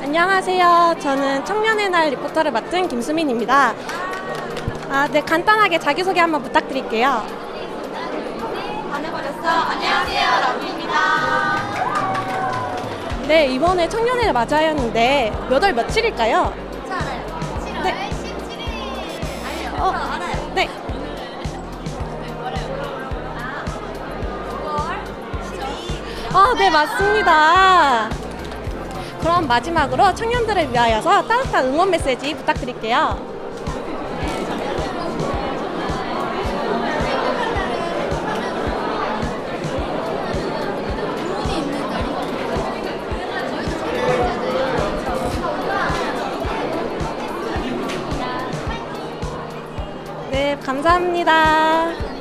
안녕하세요. 저는 청년의 날 리포터를 맡은 김수민입니다. 아, 네, 간단하게 자기소개 한번 부탁드릴게요. 반해버렸어. 안녕하세요. 러브입니다. 네, 이번에 청년의 날 맞아였는데 몇 월 며칠일까요? 저 알아요. 7월 네. 17일. 알죠? 어. 저 알아요. 네. 아, 9월 12일. 아, 네, 맞습니다. 마지막으로 청년들을 위하여서 따뜻한 응원 메시지 부탁드릴게요. 네, 감사합니다.